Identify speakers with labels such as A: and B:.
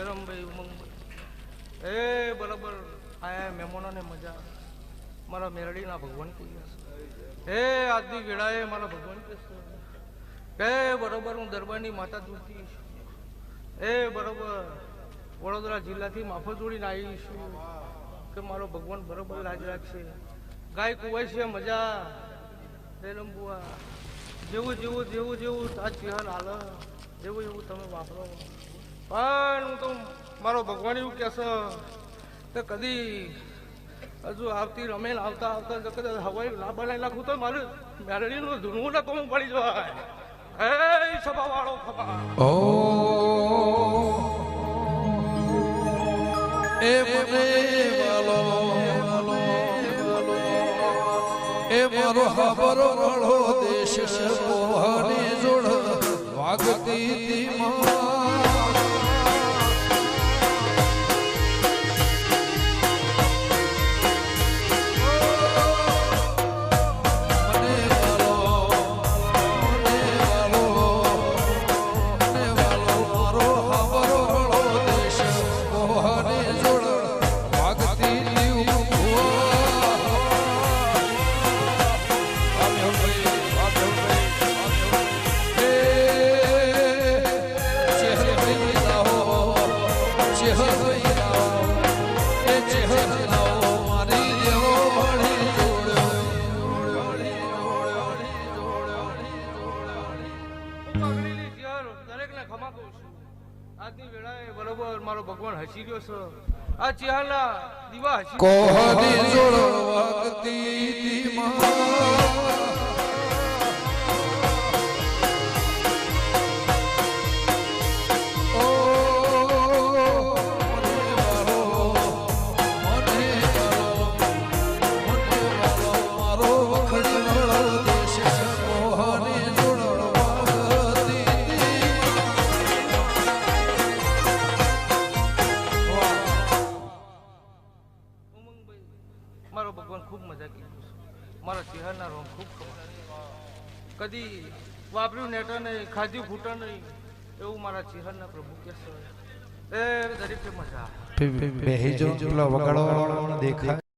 A: ઉમંગભાઈ ઉમંગભાઈ એ બરાબર આયા મહેમાનોને મજા મારા મેરડીના ભગવાન કહી હે આજની વેળાએ મારા ભગવાન કહેશે. કે બરોબર, હું દરબારની માતા દૂરથી એ બરોબર, વડોદરા જિલ્લાથી માફો જોડીને આવી છું કે મારો ભગવાન બરોબર લાજ રાખશે. ગાય કુવાય છે, મજા. રેલમ બુઆ જેવું જેવું જેવું જેવું આ ચિહન હાલ. જેવું, એવું તમે વાપરો. પણ હું તો મારો ભગવાન એવું કહેશે કે કદી હજુ આવતી રમેલ આવતા આવતા કદાચ હવાઈ ના બનાવી નાખું તો મારે મેરડીનું ધૂણવું ને કોમ પડી જવાય હે સભા વાળો
B: ઓ. એ મને વાલો, એ મારો હબરો વાળો દેશ મોહની જોડ વાગતી તી મને
A: પગડેલી ચિહન દરેકને ખમા કહું છું. આજની વેળાએ બરોબર મારો ભગવાન હસી ગયો છે. આ ચિહાના દીવા હસી
B: કોહની જોડ વાગતી ધીમા
A: ભગવાન ખૂબ મજા કીધું મારા ચિહાના રોમ ખૂબ ખબર કદી વાપર્યું નેટા નહીં ખાધ્યું ફૂટા નહીં એવું મારા ચિહાના પ્રભુ કહેશે એ દરેકે મજા
C: પેલો વગાડો દેખાય